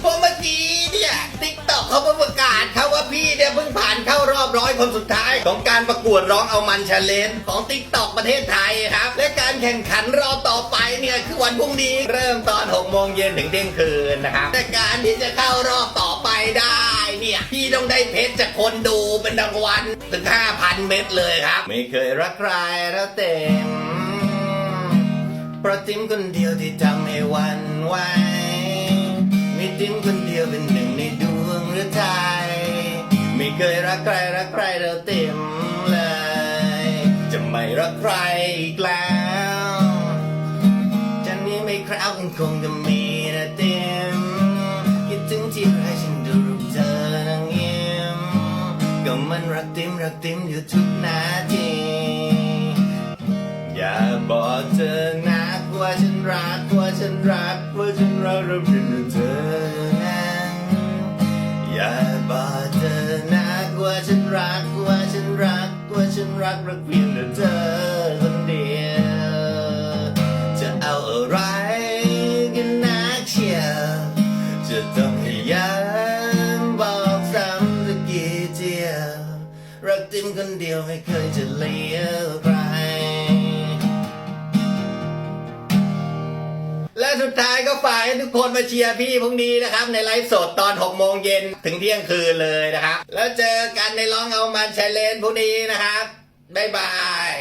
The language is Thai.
เพราะเมื่อกี้เนี่ยติ๊กต็อกเขาประกาศครับว่าพี่เนี่ยเพิ่งผ่านเข้ารอบร้อยคนสุดท้าย ของการประกวดร้องเอามันชาเลนของติ๊กต็อกประเทศไทยครับ และการแข่งขันรอบต่อไปเนี่ยคือวันพรุ่งนี้เริ่มตอน6โมงเย็นถึงเที่ยงคืนนะครับแต่การที่จะเข้ารอบต่อไปได้เนี่ยพี่ต้องได้เพชรจากคนดูเป็นรางวัลถึง 5,000 เม็ดเลยครับ ไม่เคยรักใครแล้วเต็มเพราะจิ้มคนเดียวที่ทำให้วันไหว มีจิ้มคนเดียวเป็นหนึ่งในดวงหรือใจ ไม่เคยรักใครรักใครเราเต็มเลย จะไม่รักใครอีกแล้วจะนี้ไม่คราวกันคงจะมีนะเต็ม คิดถึงที่ไรฉันดูรูปเธอนั่งยิ้มก็มันรักเต็มรักเต็มอยู่ทุกนาที อย่าบอกเธอนะ รักว่าฉันรักว่าฉันรักเราเพียงแต่เธอนั้นอย่าบอกเธอนะว่าฉันรักว่าฉันรักว่าฉันรักรักเพียงแต่เธอคนเดียวจะเอาอะไรกันนักเชียวจะต้องให้ย้ำบอกซ้ำสักกี่เทียวรักจริงคนเดียวไม่เคยจะเลี้ยวใคร และสุดท้ายก็ฝากให้ทุกคนมาเชียร์พี่พรุ่งนี้นะครับ ในไลฟ์สดตอน 6 โมงเย็นถึงเที่ยงคืนเลยนะครับ แล้วเจอกันในร้องเอามันชาเลนพรุ่งนี้นะครับ บ๊ายบาย